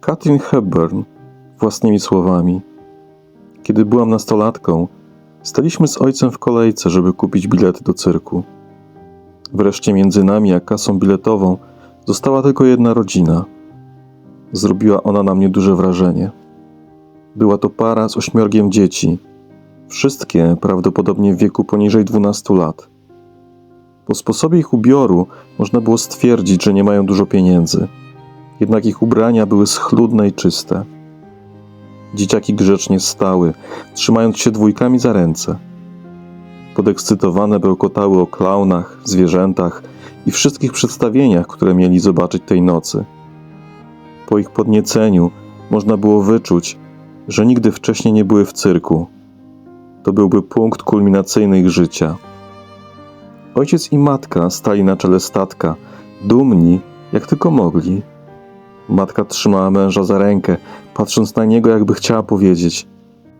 Katrin Hepburn własnymi słowami. Kiedy byłam nastolatką, staliśmy z ojcem w kolejce, żeby kupić bilety do cyrku. Wreszcie między nami a kasą biletową została tylko jedna rodzina. Zrobiła ona na mnie duże wrażenie. Była to para z ośmiorgiem dzieci, wszystkie prawdopodobnie w wieku poniżej 12 lat. Po sposobie ich ubioru można było stwierdzić, że nie mają dużo pieniędzy. Jednak ich ubrania były schludne i czyste. Dzieciaki grzecznie stały, trzymając się dwójkami za ręce. Podekscytowane bełkotały o klaunach, zwierzętach i wszystkich przedstawieniach, które mieli zobaczyć tej nocy. Po ich podnieceniu można było wyczuć, że nigdy wcześniej nie były w cyrku. To byłby punkt kulminacyjny ich życia. Ojciec i matka stali na czele statka, dumni jak tylko mogli. Matka trzymała męża za rękę, patrząc na niego, jakby chciała powiedzieć: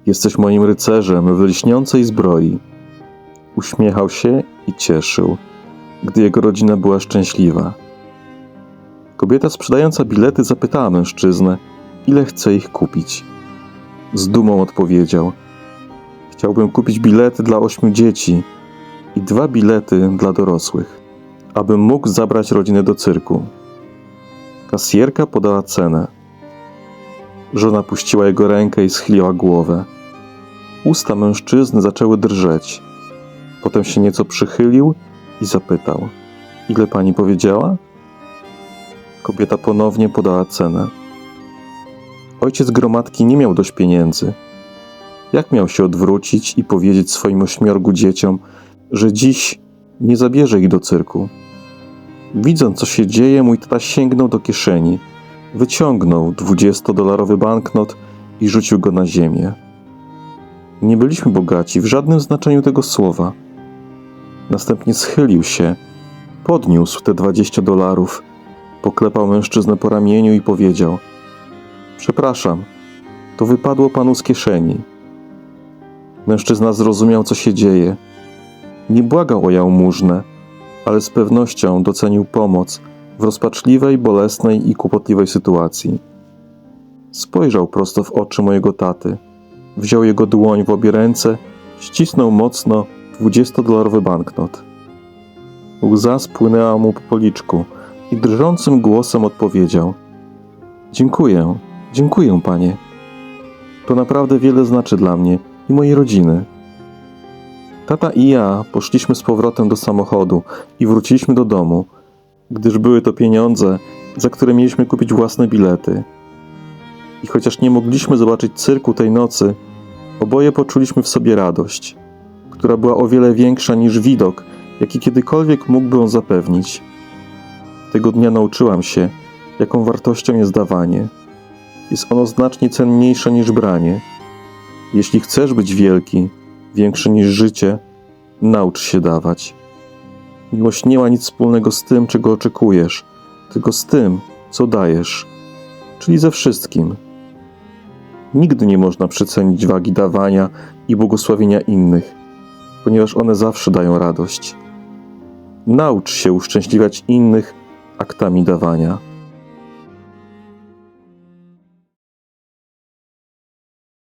Jesteś moim rycerzem w lśniącej zbroi. Uśmiechał się i cieszył, gdy jego rodzina była szczęśliwa. Kobieta sprzedająca bilety zapytała mężczyznę, ile chce ich kupić. Z dumą odpowiedział: Chciałbym kupić bilety dla ośmiu dzieci i dwa bilety dla dorosłych, abym mógł zabrać rodzinę do cyrku. Kasjerka podała cenę. Żona puściła jego rękę i schyliła głowę. Usta mężczyzny zaczęły drżeć. Potem się nieco przychylił i zapytał: Ile pani powiedziała? Kobieta ponownie podała cenę. Ojciec gromadki nie miał dość pieniędzy. Jak miał się odwrócić i powiedzieć swoim ośmiorgu dzieciom, że dziś nie zabierze ich do cyrku? Widząc, co się dzieje, mój tata sięgnął do kieszeni, wyciągnął dwudziestodolarowy banknot i rzucił go na ziemię. Nie byliśmy bogaci w żadnym znaczeniu tego słowa. Następnie schylił się, podniósł te dwadzieścia dolarów, poklepał mężczyznę po ramieniu i powiedział: Przepraszam, to wypadło panu z kieszeni. Mężczyzna zrozumiał, co się dzieje. Nie błagał o jałmużnę, ale z pewnością docenił pomoc w rozpaczliwej, bolesnej i kłopotliwej sytuacji. Spojrzał prosto w oczy mojego taty, wziął jego dłoń w obie ręce, ścisnął mocno dwudziestodolarowy banknot. Łza spłynęła mu po policzku i drżącym głosem odpowiedział: Dziękuję, dziękuję, panie. To naprawdę wiele znaczy dla mnie i mojej rodziny. Tata i ja poszliśmy z powrotem do samochodu i wróciliśmy do domu, gdyż były to pieniądze, za które mieliśmy kupić własne bilety. I chociaż nie mogliśmy zobaczyć cyrku tej nocy, oboje poczuliśmy w sobie radość, która była o wiele większa niż widok, jaki kiedykolwiek mógłby on zapewnić. Tego dnia nauczyłam się, jaką wartością jest dawanie. Jest ono znacznie cenniejsze niż branie. Jeśli chcesz być wielki, większy niż życie, naucz się dawać. Miłość nie ma nic wspólnego z tym, czego oczekujesz, tylko z tym, co dajesz, czyli ze wszystkim. Nigdy nie można przecenić wagi dawania i błogosławienia innych, ponieważ one zawsze dają radość. Naucz się uszczęśliwiać innych aktami dawania.